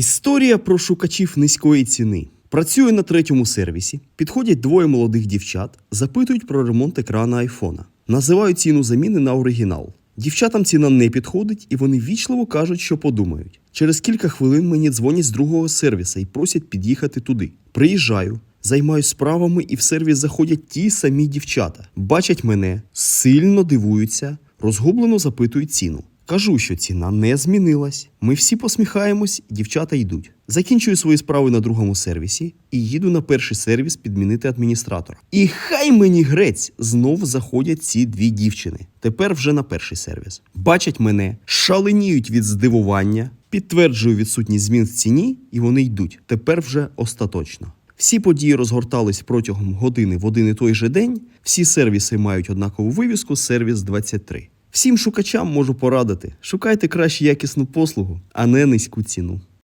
Історія про шукачів низької ціни. Працюю на третьому сервісі. Підходять двоє молодих дівчат, запитують про ремонт екрана айфона. Називають ціну заміни на оригінал. Дівчатам ціна не підходить, і вони вічливо кажуть, що подумають. Через кілька хвилин мені дзвонять з другого сервіса і просять під'їхати туди. Приїжджаю, займаюсь справами, і в сервіс заходять ті самі дівчата. Бачать мене, сильно дивуються, розгублено запитують ціну. Кажу, що ціна не змінилась. Ми всі посміхаємось, дівчата йдуть. Закінчую свої справи на другому сервісі і їду на перший сервіс підмінити адміністратора. І хай мені грець знов заходять ці дві дівчини. Тепер вже на перший сервіс. Бачать мене, шаленіють від здивування, підтверджую відсутність змін в ціні, і вони йдуть. Тепер вже остаточно. Всі події розгортались протягом години в один і той же день. Всі сервіси мають однакову вивіску сервіс 23. Всім шукачам можу порадити: шукайте краще якісну послугу, а не низьку ціну.